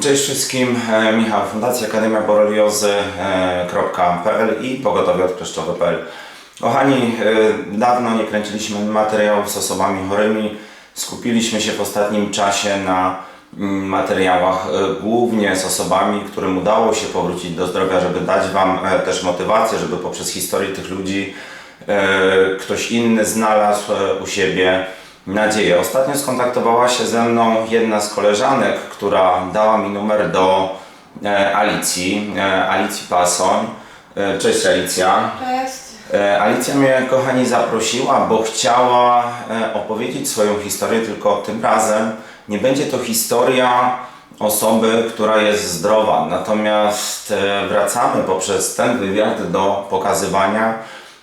Cześć wszystkim, e, Michał, Fundacja Akademia Boreliozy.pl i pogotowie odkleszczowe.pl Kochani, e, dawno nie kręciliśmy materiałów z osobami chorymi. Skupiliśmy się w ostatnim czasie na mm, materiałach e, głównie z osobami, którym udało się powrócić do zdrowia, żeby dać Wam e, też motywację, żeby poprzez historię tych ludzi e, ktoś inny znalazł e, u siebie nadzieję. Ostatnio skontaktowała się ze mną jedna z koleżanek, która dała mi numer do e, Alicji, e, Alicji Pasoń. E, Cześć Alicja. Cześć. Alicja mnie, kochani, zaprosiła, bo chciała opowiedzieć swoją historię, tylko tym razem nie będzie to historia osoby, która jest zdrowa. Natomiast wracamy poprzez ten wywiad do pokazywania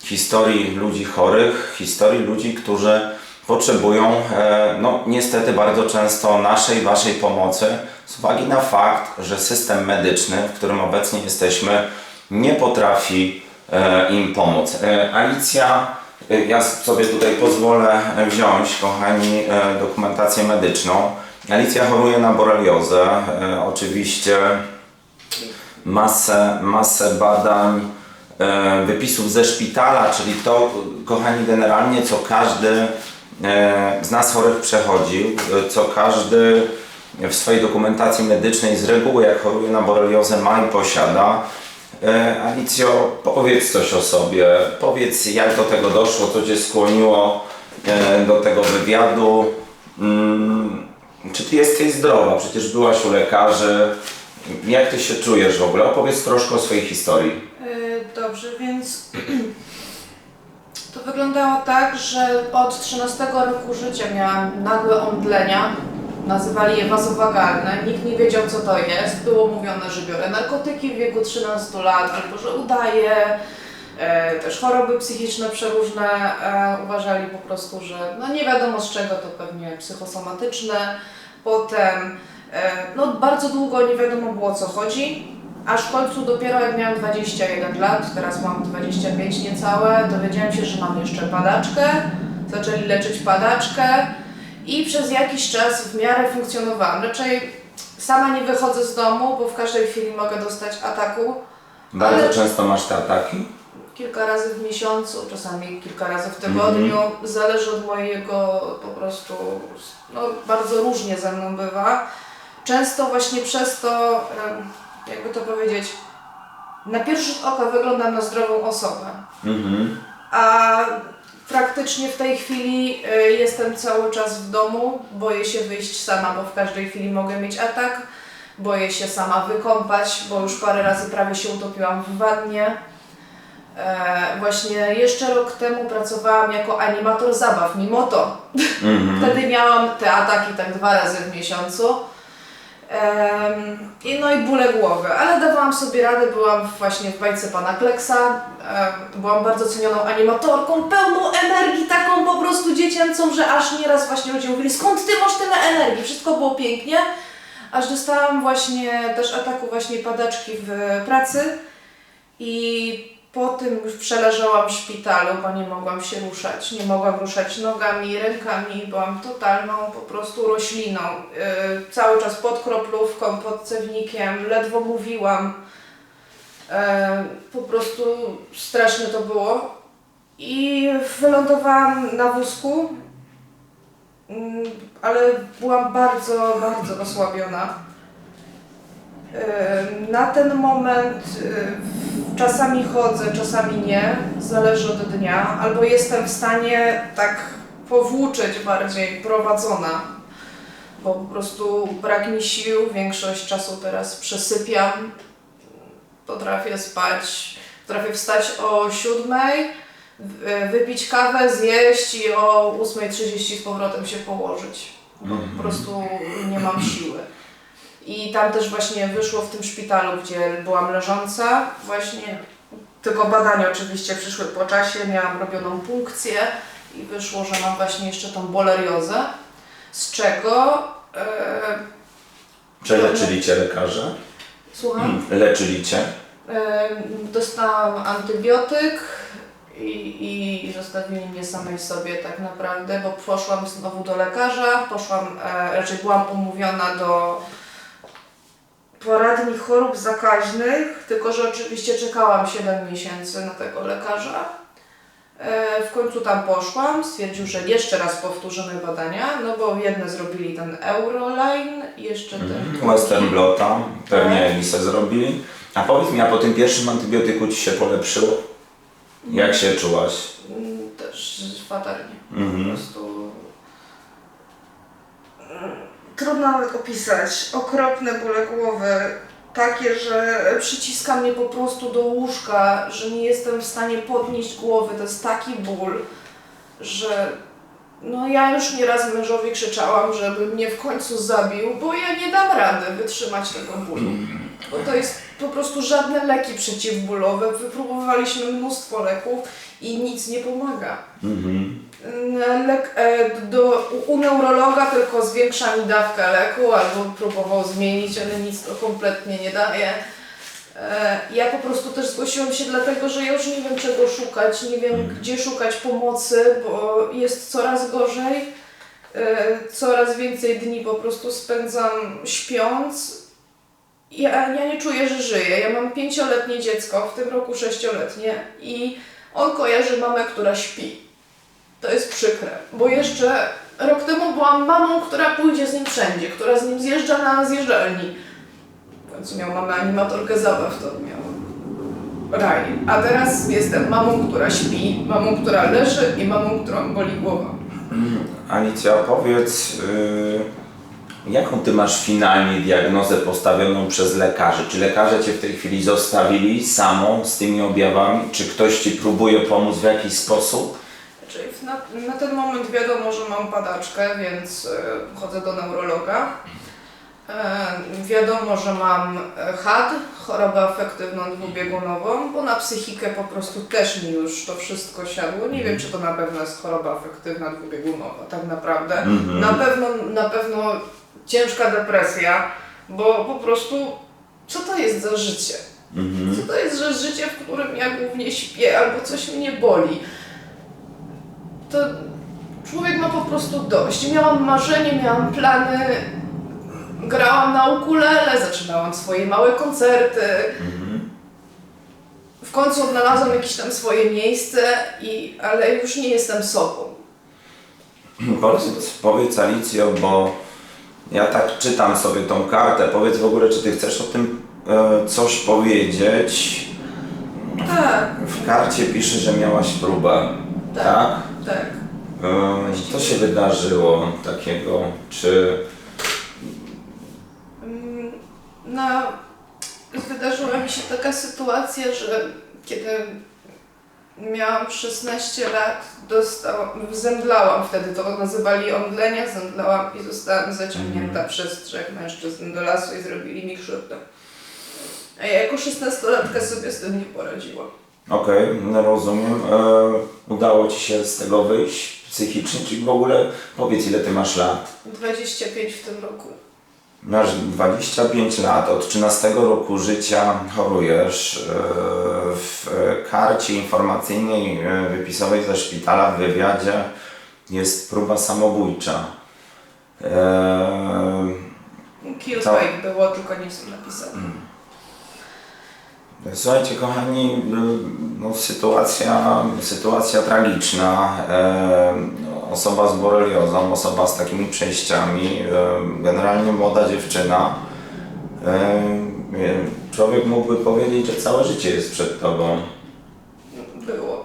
historii ludzi chorych, historii ludzi, którzy potrzebują, e, no niestety bardzo często naszej, Waszej pomocy z uwagi na fakt, że system medyczny, w którym obecnie jesteśmy, nie potrafi e, im pomóc. E, Alicja, ja sobie tutaj pozwolę wziąć, kochani, dokumentację medyczną. Alicja choruje na boreliozę. Oczywiście masę, masę badań, wypisów ze szpitala, czyli to, kochani, generalnie co każdy z nas chorych przechodził, e, co każdy w swojej dokumentacji medycznej z reguły, jak choruje na boreliozę, ma i posiada. E, Alicjo, powiedz coś o sobie, powiedz jak do tego doszło, co Cię skłoniło e, do tego wywiadu. Mm, Czy Ty jesteś zdrowa? Przecież byłaś u lekarzy. Jak Ty się czujesz w ogóle? Opowiedz troszkę o swojej historii. Dobrze, więc to wyglądało tak, że od 13 roku życia miałam nagłe omdlenia. Nazywali je wazowagalne. Nikt nie wiedział, co to jest. Było mówione, że biorę narkotyki w wieku 13 lat, albo że udaję. E, też choroby psychiczne przeróżne e, uważali po prostu, że no nie wiadomo z czego, to pewnie psychosomatyczne. Potem e, no bardzo długo nie wiadomo było o co chodzi. Aż w końcu dopiero jak miałam 21 lat, teraz mam 25 niecałe, dowiedziałam się, że mam jeszcze padaczkę. Zaczęli leczyć padaczkę i przez jakiś czas w miarę funkcjonowałam. Raczej sama nie wychodzę z domu, bo w każdej chwili mogę dostać ataku. Bardzo Ale- często masz te ataki? Kilka razy w miesiącu, czasami kilka razy w tygodniu. Zależy od mojego po prostu, no bardzo różnie ze mną bywa. Często właśnie przez to, jakby to powiedzieć, na pierwszy rzut oka wyglądam na zdrową osobę. Mhm. A praktycznie w tej chwili y, jestem cały czas w domu, boję się wyjść sama, bo w każdej chwili mogę mieć atak. Boję się sama wykąpać, bo już parę razy prawie się utopiłam w wannie. E, właśnie jeszcze rok temu pracowałam jako animator zabaw, mimo to. Mhm. Wtedy miałam te ataki tak dwa razy w miesiącu. I no i bóle głowy, ale dawałam sobie radę, byłam właśnie w bajce pana Kleksa, byłam bardzo cenioną animatorką, pełną energii, taką po prostu dziecięcą, że aż nieraz właśnie ludzie mówili, skąd ty masz tyle energii, wszystko było pięknie, aż dostałam właśnie też ataku właśnie padaczki w pracy i po tym już przeleżałam w szpitalu, bo nie mogłam się ruszać. Nie mogłam ruszać nogami, rękami, byłam totalną po prostu rośliną. Yy, cały czas pod kroplówką, pod cewnikiem, ledwo mówiłam. Yy, po prostu straszne to było. I wylądowałam na wózku, mm, ale byłam bardzo, bardzo osłabiona. Yy, Na ten moment yy, czasami chodzę, czasami nie, zależy od dnia, albo jestem w stanie tak powłóczyć bardziej prowadzona, bo po prostu brak mi sił, większość czasu teraz przesypiam, potrafię spać, potrafię wstać o siódmej, wypić kawę, zjeść i o 8.30 z powrotem się położyć. Po prostu nie mam siły. I tam też właśnie wyszło w tym szpitalu, gdzie byłam leżąca, właśnie tylko badania oczywiście przyszły po czasie, miałam robioną punkcję i wyszło, że mam właśnie jeszcze tą boleriozę, z czego, e, Czy leczyli Cię lekarze? słucham, Leczyli Cię? e, dostałam antybiotyk i, i zostawili mnie samej sobie tak naprawdę, bo poszłam znowu do lekarza, poszłam, e, raczej byłam umówiona do poradni chorób zakaźnych, tylko że oczywiście czekałam 7 miesięcy na tego lekarza. E, W końcu tam poszłam, stwierdził, że jeszcze raz powtórzymy badania, no bo jedne zrobili ten Euroline, jeszcze ten drugi. Western Blota, pewnie Elisę zrobili. A powiedz mi, a po tym pierwszym antybiotyku Ci się polepszyło? Jak się czułaś? Mm, Też fatalnie. Po Mhm. prostu. mm, Trudno nawet opisać. Okropne bóle głowy. Takie, że przyciska mnie po prostu do łóżka, że nie jestem w stanie podnieść głowy. To jest taki ból, że. No ja już nieraz mężowi krzyczałam, żeby mnie w końcu zabił, bo ja nie dam rady wytrzymać tego bólu. Bo to jest po prostu żadne leki przeciwbólowe. Wypróbowaliśmy mnóstwo leków i nic nie pomaga. Mhm. Lek, e, do, u, neurologa tylko zwiększa mi dawkę leku albo próbował zmienić, ale nic to kompletnie nie daje. E, Ja po prostu też zgłosiłam się dlatego, że ja już nie wiem czego szukać, nie wiem gdzie szukać pomocy, bo jest coraz gorzej. E, Coraz więcej dni po prostu spędzam śpiąc. Ja, ja nie czuję, że żyję. Ja mam pięcioletnie dziecko, w tym roku sześcioletnie i on kojarzy mamę, która śpi. To jest przykre, bo jeszcze rok temu byłam mamą, która pójdzie z nim wszędzie, która z nim zjeżdża na zjeżdżalni. W końcu miał mamę animatorkę zabaw, to miał raj. A teraz jestem mamą, która śpi, mamą, która leży i mamą, którą boli głowa. Alicja, powiedz, yy, jaką Ty masz finalnie diagnozę postawioną przez lekarzy? Czy lekarze Cię w tej chwili zostawili samą z tymi objawami? Czy ktoś Ci próbuje pomóc w jakiś sposób? Czyli na, na ten moment wiadomo, że mam padaczkę, więc e, chodzę do neurologa. E, wiadomo, że mam e, HAD, chorobę afektywną dwubiegunową, bo na psychikę po prostu też mi już to wszystko siadło. Nie wiem, czy to na pewno jest choroba afektywna dwubiegunowa, tak naprawdę. Mhm. Na pewno, na pewno ciężka depresja, bo po prostu co to jest za życie? Mhm. Co to jest że życie, w którym ja głównie śpię albo coś mnie boli? To człowiek ma po prostu dość. Miałam marzenie, miałam plany, grałam na ukulele, zaczynałam swoje małe koncerty. Mhm. W końcu odnalazłam jakieś tam swoje miejsce, i, ale już nie jestem sobą. Powiedz, powiedz Alicjo, bo ja tak czytam sobie tą kartę. Powiedz w ogóle, czy Ty chcesz o tym e, coś powiedzieć? Tak, W karcie pisze, że miałaś próbę. Tak. tak? tak. E, Co się wydarzyło takiego? Czy Mm, No, wydarzyła mi się taka sytuacja, że kiedy miałam 16 lat, dostałam, zemdlałam wtedy, to nazywali omdlenia, zemdlałam i zostałam zaciągnięta przez trzech mężczyzn do lasu i zrobili mi krzywdę. A ja jako 16-latka sobie z tym nie poradziłam. Okej, no rozumiem. E, udało Ci się z tego wyjść psychicznie, czy w ogóle powiedz ile Ty masz lat? 25 w tym roku. Masz 25 lat, od 13 roku życia chorujesz. E, w karcie informacyjnej e, wypisowej ze szpitala w wywiadzie jest próba samobójcza. E, Co? fake było, tylko nie są napisane. Słuchajcie, kochani, no, sytuacja, sytuacja tragiczna. No, osoba z boreliozą, osoba z takimi przejściami, generalnie młoda dziewczyna. Człowiek mógłby powiedzieć, że całe życie jest przed tobą. Było.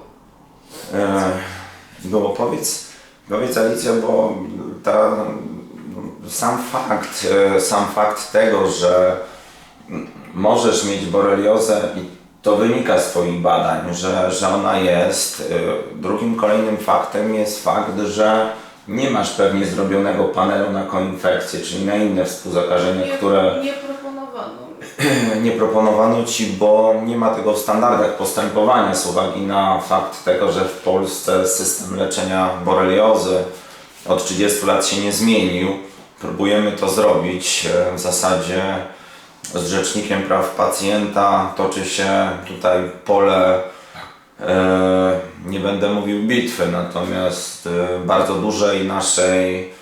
E, było, powiedz, powiedz Alicja, bo ta, sam fakt, e, sam fakt tego, że możesz mieć boreliozę i to wynika z Twoich badań, że, że ona jest. e, Drugim kolejnym faktem jest fakt, że nie masz pewnie zrobionego panelu na koinfekcję, czyli na inne współzakażenia, Nie, które nie proponowano nie proponowano Ci, bo nie ma tego w standardach postępowania z uwagi na fakt tego, że w Polsce system leczenia boreliozy od 30 lat się nie zmienił. Próbujemy to zrobić e, w zasadzie z Rzecznikiem Praw Pacjenta. Toczy się tutaj pole, e, nie będę mówił bitwy, natomiast e, bardzo dużej naszej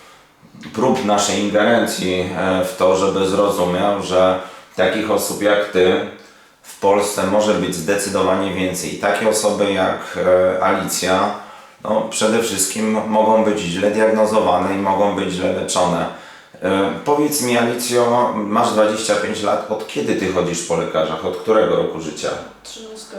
prób naszej ingerencji e, w to, żeby zrozumiał, że takich osób jak Ty w Polsce może być zdecydowanie więcej. Takie osoby jak Alicja, no, przede wszystkim mogą być źle diagnozowane i mogą być źle leczone. E, powiedz mi, Alicjo, masz 25 lat, od kiedy Ty chodzisz po lekarzach? Od którego roku życia? 13.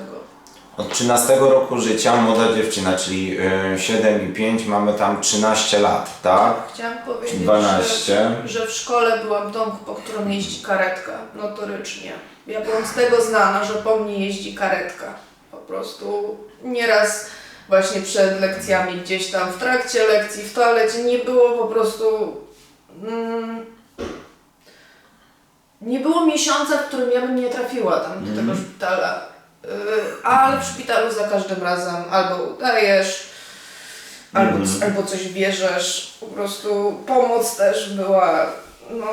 Od 13 roku życia młoda dziewczyna, czyli y, 7 i 5, mamy tam 13 lat, tak? Chciałam powiedzieć, 12. Że, że w szkole byłam tą, po którą jeździ karetka, notorycznie. Ja byłam z tego znana, że po mnie jeździ karetka. Po prostu nieraz właśnie przed lekcjami, gdzieś tam w trakcie lekcji, w toalecie nie było po prostu... Mm, nie było miesiąca, w którym ja bym nie trafiła tam do tego szpitala. Yy, ale w szpitalu za każdym razem albo udajesz, albo, albo coś bierzesz. Po prostu pomoc też była, no,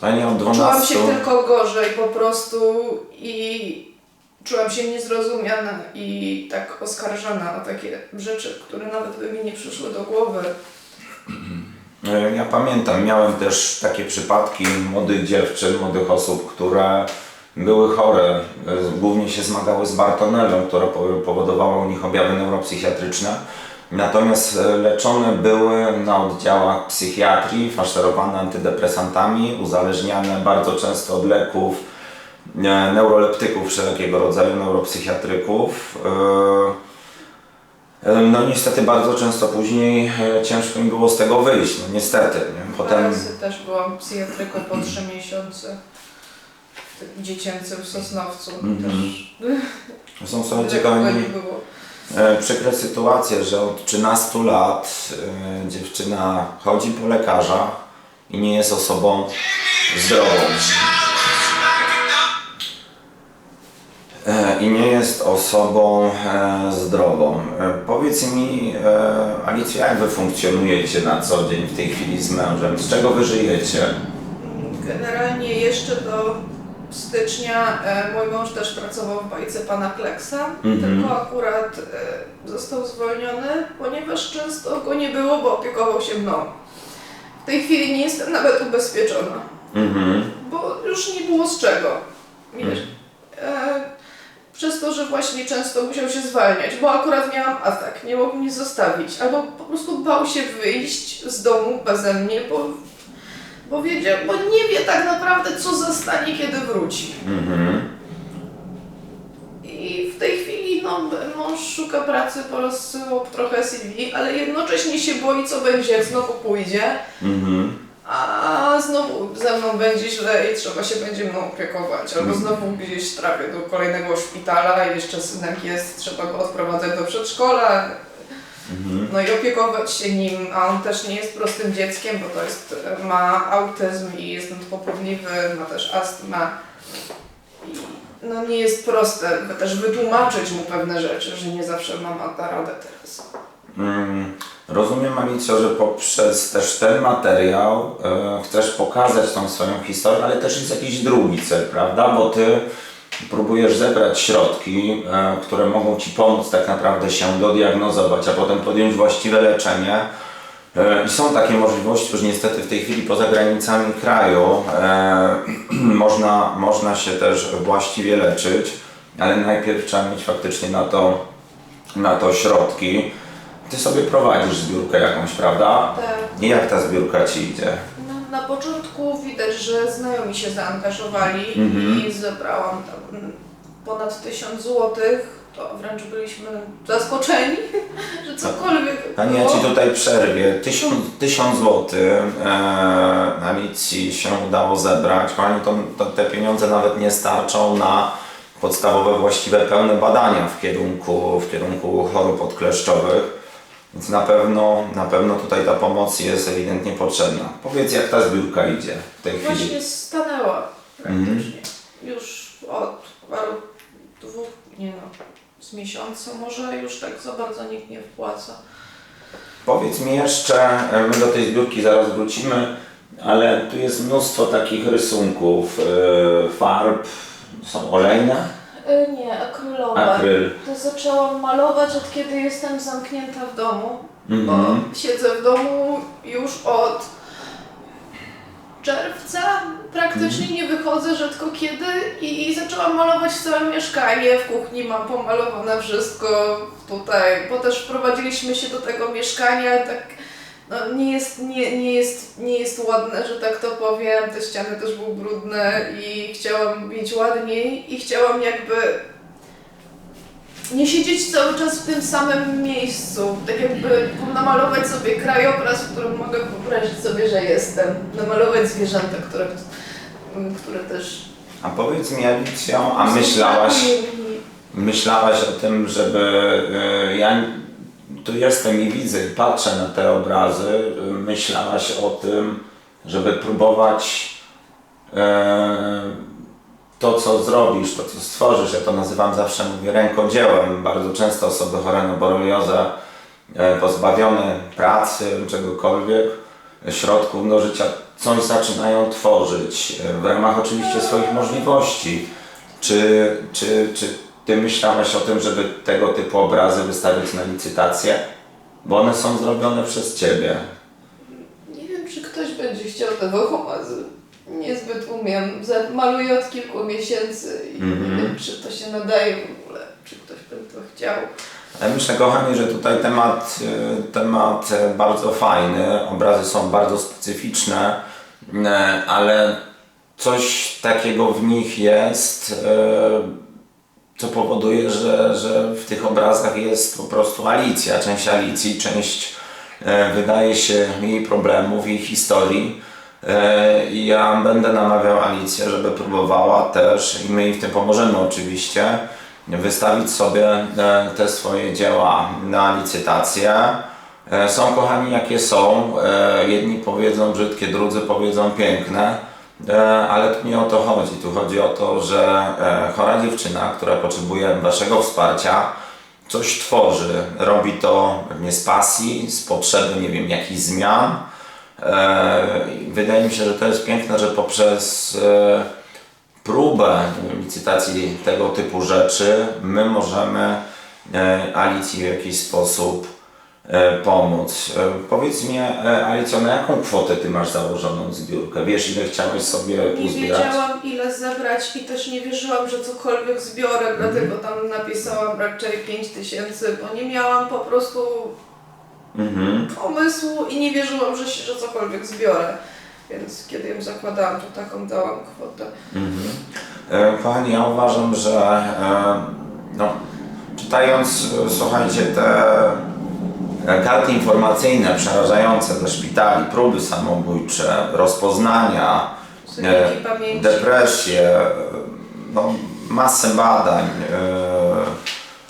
Pani od czułam 12. się tylko gorzej po prostu i czułam się niezrozumiana i tak oskarżana o takie rzeczy, które nawet by mi nie przyszły do głowy. E, Ja pamiętam, miałem też takie przypadki młodych dziewczyn, młodych osób, które były chore, e, głównie się zmagały z Bartonellą, która po- powodowała u nich objawy neuropsychiatryczne. Natomiast e, leczone były na oddziałach psychiatrii, faszerowane antydepresantami, uzależniane bardzo często od leków, neuroleptyków wszelkiego rodzaju, neuropsychiatryków. No niestety bardzo często później e, ciężko mi było z tego wyjść, no niestety. Nie? Potem Potem... też byłam psychiatryką po trzy miesiące w dziecięcym Sosnowcu. Też są sobie lekko ciekawe nie było. e, przykre sytuacje, że od 13 lat e, dziewczyna chodzi po lekarza i nie jest osobą zdrową. I nie jest osobą e, zdrową. E, powiedz mi, e, Alicjo, jak wy funkcjonujecie na co dzień w tej chwili z mężem? Z czego wy żyjecie? Generalnie jeszcze do stycznia e, mój mąż też pracował w bajce pana Kleksa, Mhm. tylko akurat e, został zwolniony, ponieważ często go nie było, bo opiekował się mną. W tej chwili nie jestem nawet ubezpieczona, Mhm. bo już nie było z czego. Wiesz, e, przez to, że właśnie często musiał się zwalniać, bo akurat miałam atak, nie mógł mnie zostawić, albo po prostu bał się wyjść z domu beze mnie, bo, bo wiedział, bo nie wie tak naprawdę, co zastanie, kiedy wróci. Mhm. I w tej chwili no, mąż szuka pracy, porozsyłał trochę CV, ale jednocześnie się boi, co będzie, jak znowu pójdzie, Mhm. A znowu ze mną będzie źle i trzeba się będzie mną opiekować, albo Mhm. znowu gdzieś trafię do kolejnego szpitala i jeszcze synek jest, trzeba go odprowadzać do przedszkola, Mhm. no i opiekować się nim, a on też nie jest prostym dzieckiem, bo to jest, ma autyzm i jest nadpobudliwy, ma też astmę. I no nie jest proste by też wytłumaczyć mu pewne rzeczy, że nie zawsze mama da radę teraz. Mm, Rozumiem, Alicjo, że poprzez też ten materiał e, chcesz pokazać tą swoją historię, ale też jest jakiś drugi cel, prawda? Bo ty próbujesz zebrać środki, e, które mogą ci pomóc tak naprawdę się dodiagnozować, a potem podjąć właściwe leczenie. E, I są takie możliwości, już niestety w tej chwili poza granicami kraju e, można, można się też właściwie leczyć, ale najpierw trzeba mieć faktycznie na to, na to środki. Ty sobie prowadzisz zbiórkę jakąś, prawda? Tak. I jak ta zbiórka ci idzie? No, na początku widać, że znajomi się zaangażowali Mhm. i zebrałam tam ponad tysiąc złotych. To wręcz byliśmy zaskoczeni, że cokolwiek Pani, ja było. ci tutaj przerwie. Tysiąc, tysiąc złotych e, Alicji się udało zebrać. Pani, to, to te pieniądze nawet nie starczą na podstawowe, właściwe, pełne badania w kierunku, w kierunku chorób odkleszczowych. Więc na pewno, na pewno tutaj ta pomoc jest ewidentnie potrzebna. Powiedz, jak ta zbiórka idzie w tej chwili. Właśnie stanęła Mhm. praktycznie. Już od paru, dwóch, nie no, z miesiąca może już tak za bardzo nikt nie wpłaca. Powiedz mi jeszcze, e, my do tej zbiórki zaraz wrócimy, ale tu jest mnóstwo takich rysunków, e, farb, są olejne, E, nie, akrylowe. akryl. To zaczęłam malować od kiedy jestem zamknięta w domu, Mhm. bo siedzę w domu już od czerwca praktycznie nie wychodzę rzadko kiedy i, i zaczęłam malować całe mieszkanie. W kuchni mam pomalowane wszystko tutaj, bo też wprowadziliśmy się do tego mieszkania tak no, nie, jest, nie, nie, jest, nie jest ładne, że tak to powiem. Te ściany też były brudne i chciałam mieć ładniej i chciałam jakby nie siedzieć cały czas w tym samym miejscu. Tak jakby namalować sobie krajobraz, w którym mogę wyobrazić sobie, że jestem. Namalować zwierzęta, które, które też... A powiedz mi Alicjo, a myślałaś, myślałaś o tym, żeby y, ja tu jestem i widzę i patrzę na te obrazy, myślałaś o tym, żeby próbować e, to, co zrobisz, to, co stworzysz, ja to nazywam zawsze, mówię, rękodziełem. Bardzo często osoby chore na boreliozę, e, pozbawione pracy, czegokolwiek, środków do życia, coś zaczynają tworzyć e, w ramach oczywiście swoich możliwości. Czy, czy, czy Ty myślałeś o tym, żeby tego typu obrazy wystawić na licytację? Bo one są zrobione przez Ciebie. Nie wiem, czy ktoś będzie chciał te wochomazy. Niezbyt umiem. Maluję od kilku miesięcy i nie Mhm. wiem, czy to się nadaje w ogóle, czy ktoś by to chciał. Ja myślę, kochani, że tutaj temat, e, temat bardzo fajny, obrazy są bardzo specyficzne, e, ale coś takiego w nich jest, e, co powoduje, że, że w tych obrazach jest po prostu Alicja, część Alicji, część e, wydaje się jej problemów, jej historii. E, ja będę namawiał Alicję, żeby próbowała też, i my jej w tym pomożemy oczywiście, wystawić sobie e, te swoje dzieła na licytację. Są kochani jakie są, jedni powiedzą brzydkie, drudzy powiedzą piękne, ale tu nie o to chodzi. Tu chodzi o to, że e, chora dziewczyna, która potrzebuje Waszego wsparcia, coś tworzy. Robi to pewnie z pasji, z potrzeby, nie wiem, jakichś zmian. E, Wydaje mi się, że to jest piękne, że poprzez e, próbę licytacji tego typu rzeczy my możemy e, Alicji w jakiś sposób e, pomóc. E, Powiedz mi, e, Alicjo, na jaką kwotę Ty masz założoną zbiórkę? Wiesz, ile chciałeś sobie Nie uzbierać? wiedziałam ile zebrać i też nie wierzyłam, że cokolwiek zbiorę, Mhm. dlatego tam napisałam raczej 5 tysięcy, bo nie miałam po prostu Mhm. pomysłu i nie wierzyłam, że, się, że cokolwiek zbiorę. Więc kiedy ją zakładałam, to taką dałam kwotę. Mhm. E, Kochani, ja uważam, że e, no, czytając, e, słuchajcie, te e, karty informacyjne przerażające ze szpitali, próby samobójcze, rozpoznania, e, no, masę badań. e,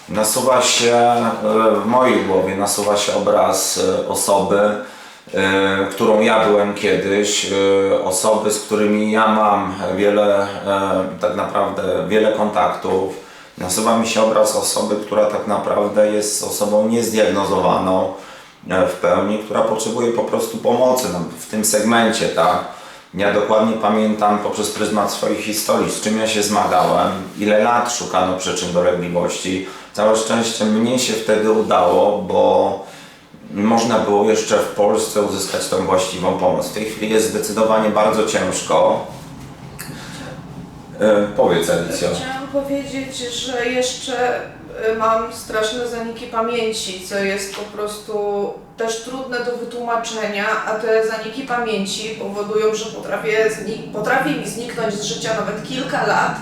Nasuwa się e, w mojej głowie nasuwa się obraz e, osoby, e, którą ja byłem kiedyś, e, osoby, z którymi ja mam wiele, e, tak naprawdę wiele kontaktów. Nasuwa mi się obraz osoby, która tak naprawdę jest osobą niezdiagnozowaną e, w pełni, która potrzebuje po prostu pomocy no, w tym segmencie, tak? Ja dokładnie pamiętam poprzez pryzmat swojej historii, z czym ja się zmagałem, ile lat szukano przyczyn dolegliwości. Całe szczęście mnie się wtedy udało, bo można było jeszcze w Polsce uzyskać tą właściwą pomoc. W tej chwili jest zdecydowanie bardzo ciężko. E, powiedz Alicjo. Powiedzieć, że jeszcze y, mam straszne zaniki pamięci, co jest po prostu też trudne do wytłumaczenia, a te zaniki pamięci powodują, że potrafię potrafi mi zniknąć z życia nawet kilka lat.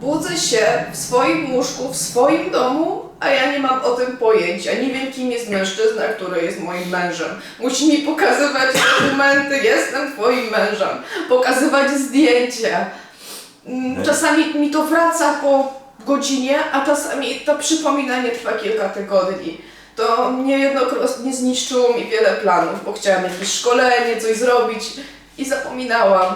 Budzę się w swoim łóżku, w swoim domu, a ja nie mam o tym pojęcia. Nie wiem, kim jest mężczyzna, który jest moim mężem. Musi mi pokazywać dokumenty, jestem twoim mężem, pokazywać zdjęcia. Mm, Czasami mi to wraca po godzinie, a czasami to przypominanie trwa kilka tygodni. To niejednokrotnie zniszczyło mi wiele planów, bo chciałam jakieś szkolenie, coś zrobić i zapominałam.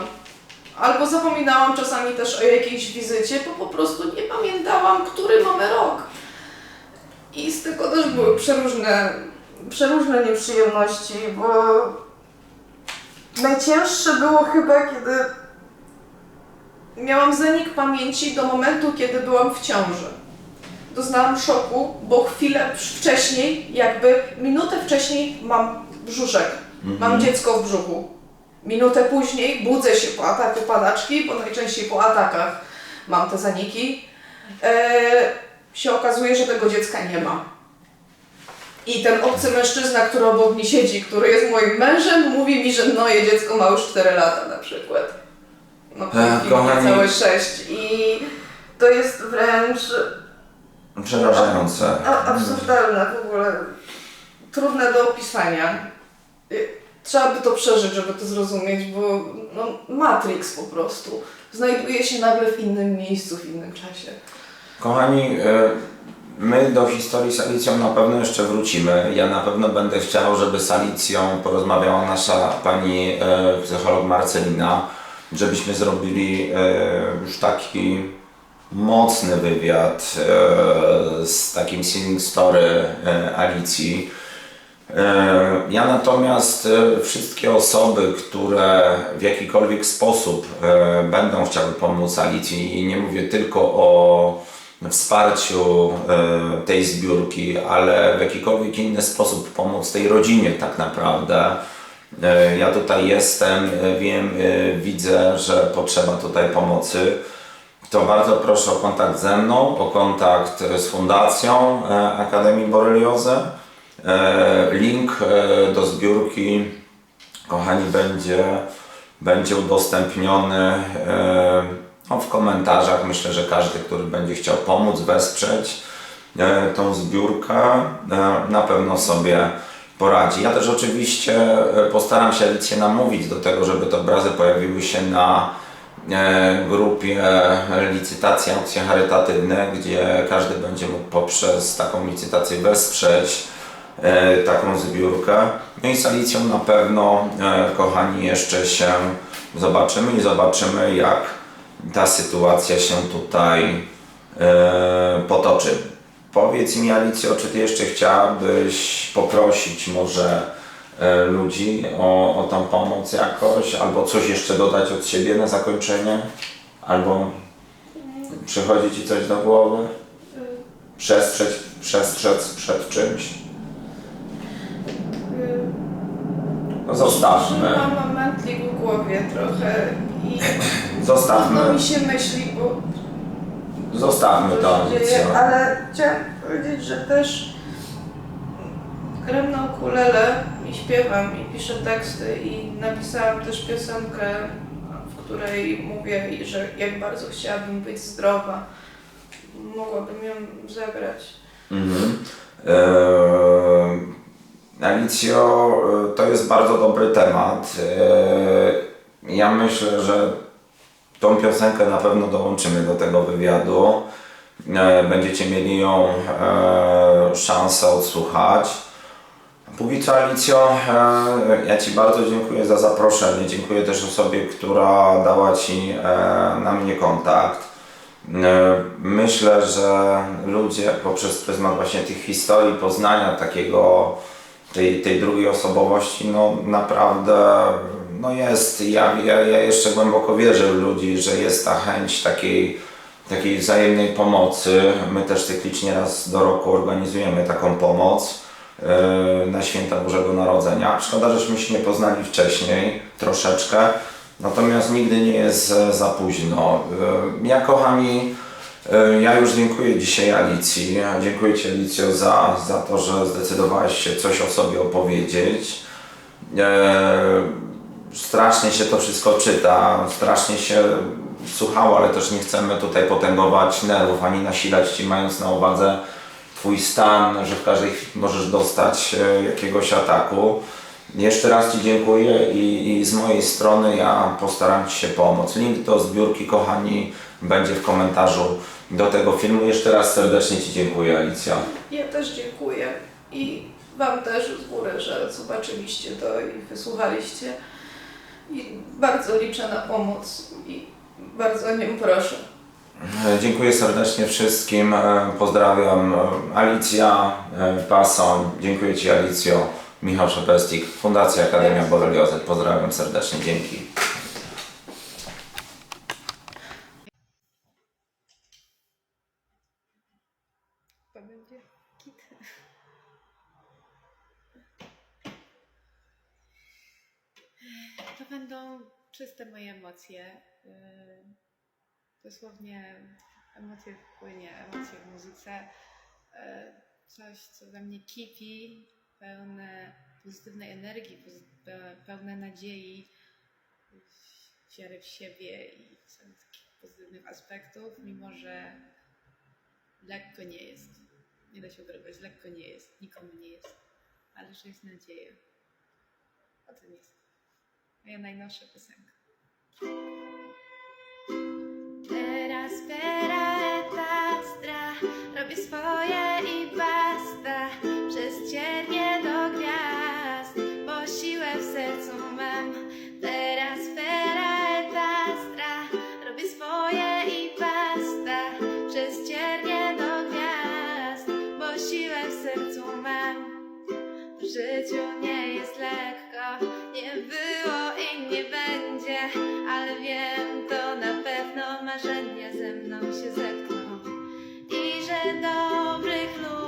Albo zapominałam czasami też o jakiejś wizycie, bo po prostu nie pamiętałam, który mamy rok. I z tego też były przeróżne, przeróżne nieprzyjemności, bo najcięższe było chyba, kiedy Miałam zanik pamięci do momentu, kiedy byłam w ciąży. Doznałam szoku, bo chwilę wcześniej, jakby minutę wcześniej mam brzuszek, mam dziecko w brzuchu. Minutę później budzę się po ataku padaczki, bo najczęściej po atakach mam te zaniki. E, się okazuje, że tego dziecka nie ma. I ten obcy mężczyzna, który obok mnie siedzi, który jest moim mężem, mówi mi, że moje dziecko ma już 4 lata na przykład. No, Ech, i kochani. całe 6. I to jest wręcz Przerażające. a, absurdalne w ogóle. Trudne do opisania. Y, Trzeba by to przeżyć, żeby to zrozumieć, bo no, Matrix po prostu znajduje się nagle w innym miejscu, w innym czasie. Kochani, e, my do historii z Alicją na pewno jeszcze wrócimy. Ja na pewno będę chciał, żeby z Alicją porozmawiała nasza pani e, psycholog Marcelina, żebyśmy zrobili e, już taki mocny wywiad e, z takim seeing story e, Alicji. Ja natomiast wszystkie osoby, które w jakikolwiek sposób będą chciały pomóc Alicji i nie mówię tylko o wsparciu tej zbiórki, ale w jakikolwiek inny sposób pomóc tej rodzinie tak naprawdę. E, Ja tutaj jestem, e, wiem, e, widzę, że potrzeba tutaj pomocy. To bardzo proszę o kontakt ze mną, o kontakt z Fundacją Akademii Boreliozy. Link do zbiórki, kochani, będzie, będzie udostępniony no, w komentarzach. Myślę, że każdy, który będzie chciał pomóc, wesprzeć tą zbiórkę, na pewno sobie poradzi. Ja też oczywiście e, postaram się Alicję namówić do tego, żeby te obrazy pojawiły się na e, grupie licytacji, aukcje charytatywne, gdzie każdy będzie mógł poprzez taką licytację wesprzeć e, taką zbiórkę. No i z Alicją na pewno, kochani, jeszcze się zobaczymy i zobaczymy, jak ta sytuacja się tutaj potoczy. Powiedz mi, Alicjo, czy Ty jeszcze chciałabyś poprosić może e, ludzi o, o tą pomoc jakoś, albo coś jeszcze dodać od siebie na zakończenie? Albo przychodzi Ci coś do głowy? Przestrzec, przestrzec przed czymś? No zostawmy. Mam mętlik w głowie trochę i Zostawmy. trudno mi się myśli, bo Zostawmy to, się dzieje, ale chciałam powiedzieć, że też gram na ukulele i śpiewam i piszę teksty i napisałam też piosenkę, w której mówię, że jak bardzo chciałabym być zdrowa. Mogłabym ją zagrać. Mhm. Eee, Alicjo, e, to jest bardzo dobry temat. Eee, Ja myślę, że tą piosenkę na pewno dołączymy do tego wywiadu. E, Będziecie mieli ją e, szansę odsłuchać. Póki co Alicjo, e, ja Ci bardzo dziękuję za zaproszenie. Dziękuję też osobie, która dała Ci na mnie kontakt. Myślę, że ludzie poprzez pryzmat właśnie tych historii, poznania takiego, tej, tej drugiej osobowości, no naprawdę no jest, ja, ja, ja jeszcze głęboko wierzę w ludzi, że jest ta chęć takiej, takiej wzajemnej pomocy. My też cyklicznie raz do roku organizujemy taką pomoc e, na święta Bożego Narodzenia. Szkoda, żeśmy się nie poznali wcześniej, troszeczkę. Natomiast nigdy nie jest za późno. E, Ja kochani, e, ja już dziękuję dzisiaj Alicji. Dziękuję Ci Alicjo za, za to, że zdecydowałaś się coś o sobie opowiedzieć. Strasznie się to wszystko czyta, strasznie się słuchało, ale też nie chcemy tutaj potęgować nerwów ani nasilać Ci, mając na uwadze Twój stan, że w każdej chwili możesz dostać e, jakiegoś ataku. Jeszcze raz Ci dziękuję i, i z mojej strony ja postaram Ci się pomóc. Link do zbiórki, kochani, będzie w komentarzu do tego filmu. Jeszcze raz serdecznie Ci dziękuję, Alicja. Ja też dziękuję i Wam też z góry, że zobaczyliście to i wysłuchaliście. I bardzo liczę na pomoc i bardzo o nią proszę. E, Dziękuję serdecznie wszystkim. E, Pozdrawiam e, Alicja, Pason. Dziękuję Ci Alicjo. Michał Szepestik, Fundacja Akademia Boreliozy. Pozdrawiam serdecznie. Dzięki. To będzie kit. to będą czyste moje emocje. Yy, Dosłownie emocje wpłynie, emocje w muzyce. Yy, Coś, co we mnie kipi, pełne pozytywnej energii, pełne nadziei, wiary w siebie i takich pozytywnych aspektów, mimo że lekko nie jest. Nie da się ukrywać, lekko nie jest, nikomu nie jest, ale że jest nadzieja. O tym jest moja najnowsza piosenka. Teraz pera stra Robię swoje i basta. Przez ciernie do gwiazd Bo siłę w sercu mam. Teraz pera stra Robię swoje i basta. Przez ciernie do gwiazd Bo siłę w sercu mam. W życiu nie jest lekko, nie było ale wiem to na pewno marzenia ze mną się zetkną. I że dobrych ludzi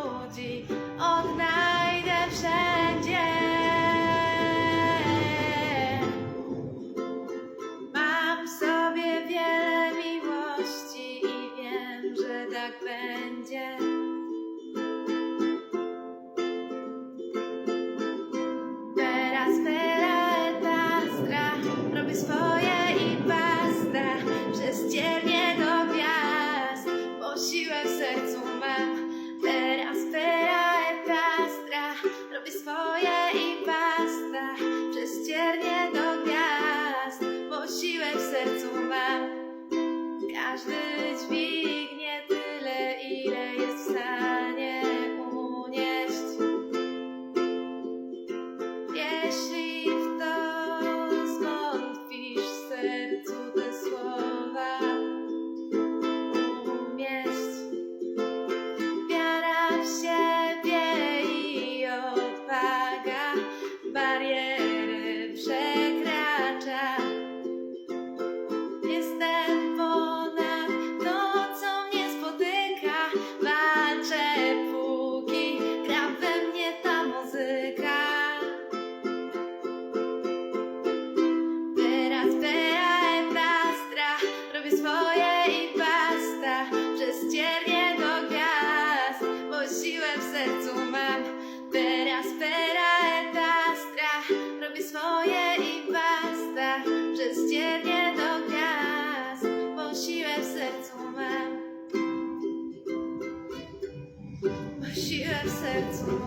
sercu